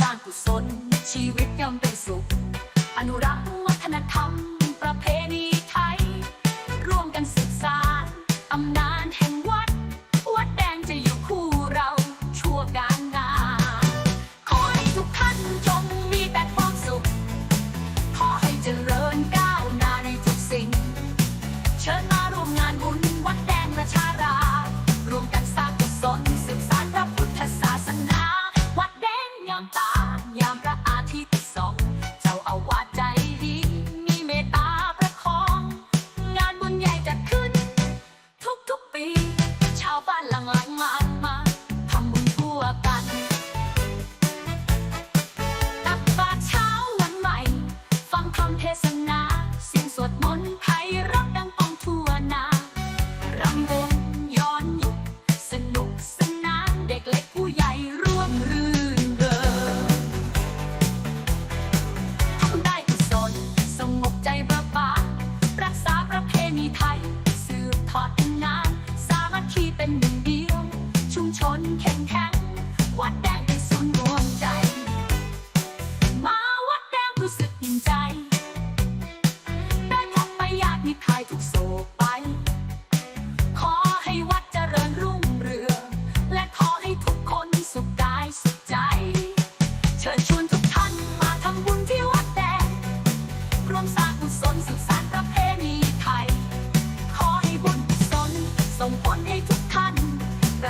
สร้างกุศล ชีวิตย่อมเป็นสุข อนุรักษ์วัฒนธรรม ประเพณีไทย ร่วมกันศึกษาตำนานแห่งวัด วัดแดงจะอยู่คู่เราชั่วการงานขอให้ทุกท่านจงมีแต่ความสุข ขอให้เจริญก้าวหน้าในทุกสิ่ง เชิญมาร่วมงานบุญวัดแดงประชาราร์ร่วมกันสร้างกุศลสืบสานพระพุทธศาสนา วัดแดงยามตา ยามพระ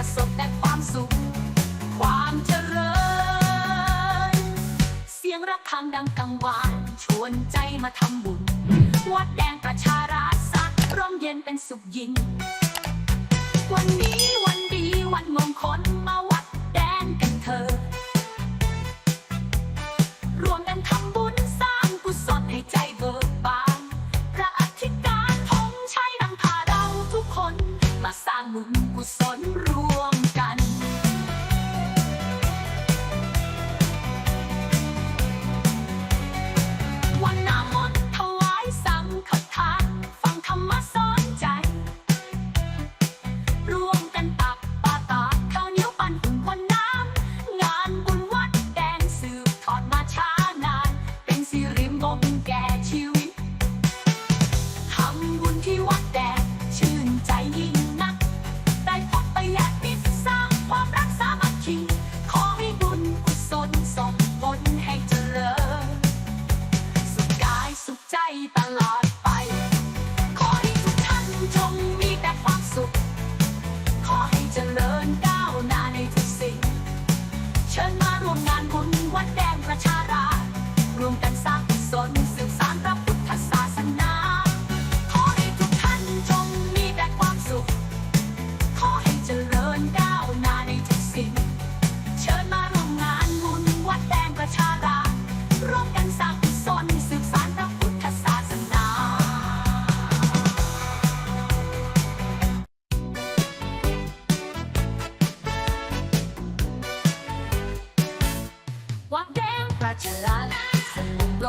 ประสบแต่ความสุข ความเจริญ เสียงระฆังดังกังวานชวนใจมาทำบุญ วัดแดงประชาราษฎร์สักร่มเย็นเป็นสุขยิ่ง วันนี้วันดีวันมงคล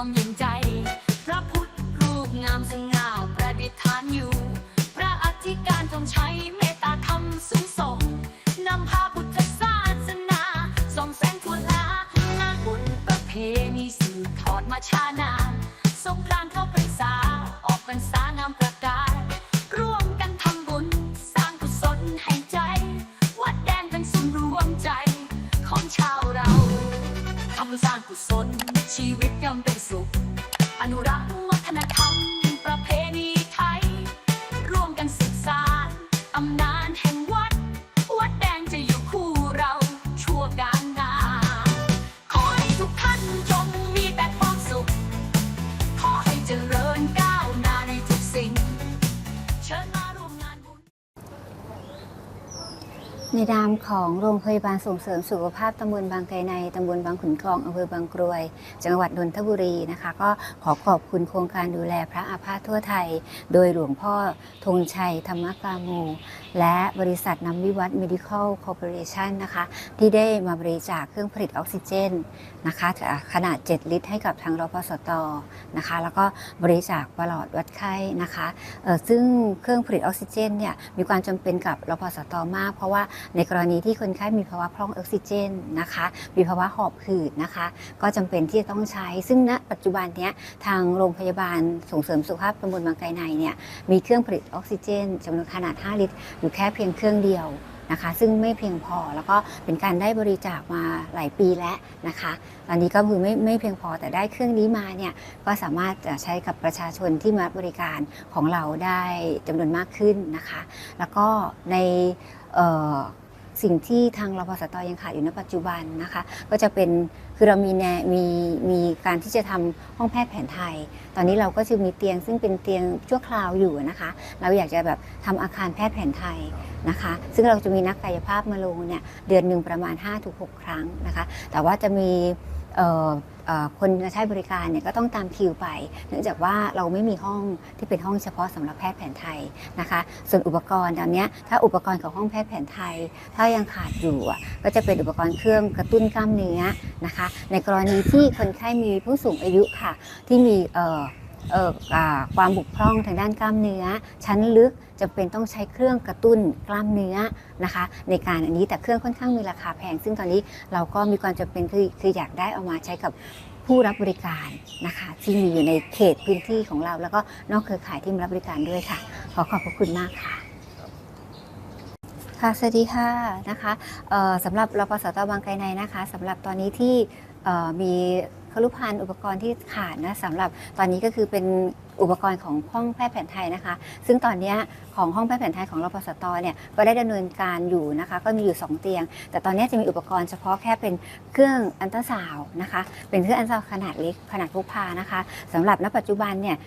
มเย็นใจ พระพุทธรูปงามสง่าประดิษฐานอยู่ พระอธิการทรงใช้เมตตาธรรมสูงส่งนำพาพุทธศาสนาส่องแสงทั่วลางานบุญประเพณีสืบทอดมาช้านานสงกรานต์เข้าพรรษาออกพรรษางามประ วิต ในนามของโรงพยาบาลส่งเสริมสุขภาพตำบลบางไกในตำบลบางขุนคลองอำเภอบางกรวย จังหวัดนนทบุรีนะคะ ก็ขอขอบคุณโครงการดูแลพระอาพาธทั่วไทย โดยหลวงพ่อธงชัยธรรมกาโม และบริษัทน้ำวิวัฒน์ medical corporation นะคะ ที่ได้มาบริจาคเครื่องผลิตออกซิเจนนะคะขนาด 7 ลิตรให้กับทางรพสตนะคะ แล้วก็บริจาคปลอดวัดไข้นะคะซึ่งเครื่องผลิตออกซิเจนเนี่ยมีความจำเป็นกับรพสตมากเพราะว่าในกรณีที่คนไข้มีภาวะพร่องออกซิเจนนะคะ มีภาวะหอบหืดนะคะ ก็จำเป็นที่จะต้องใช้ ซึ่งณปัจจุบันนี้ทางโรงพยาบาลส่งเสริมสุขภาพตำบลบางไกรในเนี่ยมีเครื่องผลิตออกซิเจนจำนวนขนาด 5 ลิตรอยู่แค่เพียงเครื่องเดียวนะคะซึ่งไม่เพียงพอแล้วก็เป็นการได้บริจาคมาหลายปีแล้วนะคะ ตอนนี้ก็คือไม่ไม่เพียงพอแต่ได้เครื่องนี้มาเนี่ยก็สามารถจะใช้กับประชาชนที่มาบริการของเราได้จำนวนมากขึ้นนะคะ แล้วก็ใน สิ่งที่ทางรพสตยังขาดอยู่ณปัจจุบันนะคะ ก็จะเป็นคือเรามีแนมีมีการที่จะทำห้องแพทย์แผนไทย ตอนนี้เราก็จะมีเตียงซึ่งเป็นเตียงชั่วคราวอยู่นะคะ เราอยากจะแบบทำอาคารแพทย์แผนไทยนะคะ ซึ่งเราจะมีนักกายภาพมาลงเนี่ยเดือนหนึ่งประมาณ5-6 ครั้งนะคะ แต่ว่าจะมี คนมาใช้บริการเนี่ยก็ต้องตามคิวไป เนื่องจากว่าเราไม่มีห้องที่เป็นห้องเฉพาะสำหรับแพทย์แผนไทยนะคะ ส่วนอุปกรณ์ตอนนี้ถ้าอุปกรณ์ของห้องแพทย์แผนไทย ถ้ายังขาดอยู่ก็จะเป็นอุปกรณ์เครื่องกระตุ้นกล้ามเนื้อนะคะ ในกรณีที่คนไข้มีผู้สูงอายุค่ะที่มี ความบกพร่องทางด้านกล้ามเนื้อ ชั้นลึกจำเป็นต้องใช้เครื่องกระตุ้นกล้ามเนื้อนะคะ ในการอันนี้แต่เครื่องค่อนข้างมีราคาแพง ซึ่งตอนนี้เราก็มีความจำเป็นคือคืออยากได้เอามาใช้กับผู้รับบริการนะคะที่มีอยู่ในเขตพื้นที่ของเรา แล้วก็นอกเครือข่ายที่มารับบริการด้วยค่ะ ขอขอบพระคุณมากค่ะค่ะสวัสดีค่ะนะคะเอ่อสำหรับรพสตบางไกรในนะคะสำหรับตอนนี้ที่เอ่อมี ครุพันธ์อุปกรณ์ที่ขาดนะสำหรับตอนนี้ก็คือเป็นอุปกรณ์ของห้องแพทย์แผนไทยนะคะ ซึ่งตอนนี้ของห้องแพทย์แผนไทยของรพสตเนี่ยก็ได้ดำเนินการอยู่นะคะ ก็มีอยู่ 2 เตียง แต่ตอนนี้จะมีอุปกรณ์เฉพาะแค่เป็นเครื่องอันตราซาวนะคะ เป็นเครื่องอันตราซาวขนาดเล็กขนาดพกพานะคะสำหรับณปัจจุบันเนี่ย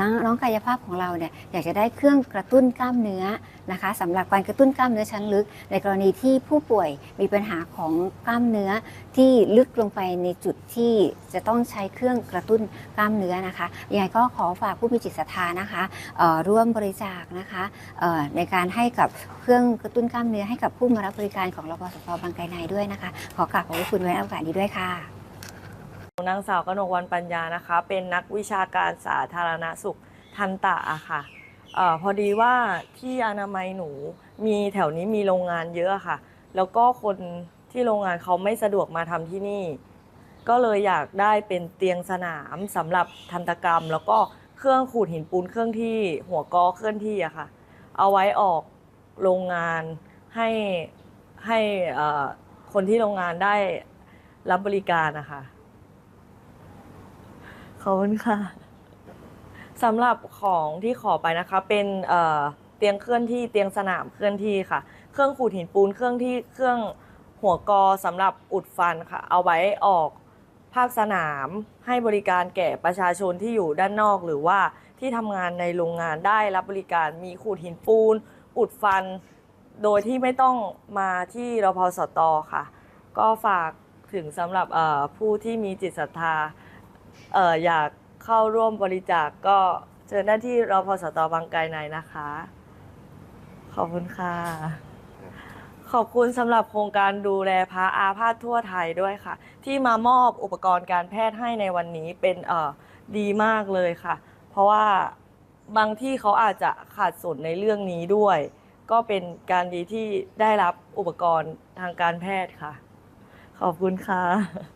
น้องน้องกายภาพของเราเนี่ยอยากจะได้เครื่องกระตุ้นกล้ามเนื้อนะคะสำหรับการกระตุ้นกล้ามเนื้อชั้นลึก ในกรณีที่ผู้ป่วยมีปัญหาของกล้ามเนื้อที่ลึกลงไปในจุดที่จะต้องใช้เครื่องกระตุ้นกล้ามเนื้อนะคะยังไงก็ขอฝากผู้มีจิตศรัทธานะคะร่วมบริจาคนะคะในการให้กับเครื่องกระตุ้นกล้ามเนื้อให้กับผู้มารับบริการของรพสตบางไกรในด้วยนะคะ ขอกราบขอบคุณไว้โอกาสนี้ด้วยค่ะนางสาวกนกวันปัญญานะคะ เป็นนักวิชาการสาธารณสุขทันตะอะค่ะออพอดีว่าที่อนามัยหนูมีแถวนี้มีโรงงานเยอะค่ะ แล้วก็คนที่โรงงานเขาไม่สะดวกมาทำที่นี่ ก็เลยอยากได้เป็นเตียงสนามสำหรับทันตกรรม แล้วก็ เครื่องขูดหินปูนเครื่องที่หัวกอเคลื่อนที่อะค่ะ เอาไว้ออกโรงงานให้ให้คนที่โรงงานได้รับบริการนะคะขอบคุณค่ะสำหรับของที่ขอไปนะคะ เป็นเตียงเคลื่อนที่เตียงสนามเคลื่อนที่ค่ะ เครื่องขูดหินปูนเครื่องที่เครื่องหัวกอสำหรับอุดฟันค่ะ เอาไว้ออก ภาคสนามให้บริการแก่ประชาชนที่อยู่ด้านนอก หรือว่าที่ทำงานในโรงงานได้รับบริการมีขูดหินปูน อุดฟัน โดยที่ไม่ต้องมาที่รพสตค่ะ ก็ฝากถึงสำหรับผู้ที่มีจิตศรัทธาออยากเข้าร่วมบริจาคก็เชิญได้ที่รพสตบางไกรในนะคะ ขอบคุณค่ะ ขอบคุณสำหรับโครงการดูแลพระอาพาธทั่วไทยด้วยค่ะ ที่มามอบอุปกรณ์การแพทย์ให้ในวันนี้เป็นเอ่อดีมากเลยค่ะ เพราะว่าบางที่เขาอาจจะขาดสนในเรื่องนี้ด้วย ก็เป็นการดีที่ได้รับอุปกรณ์ทางการแพทย์ค่ะ ขอบคุณค่ะ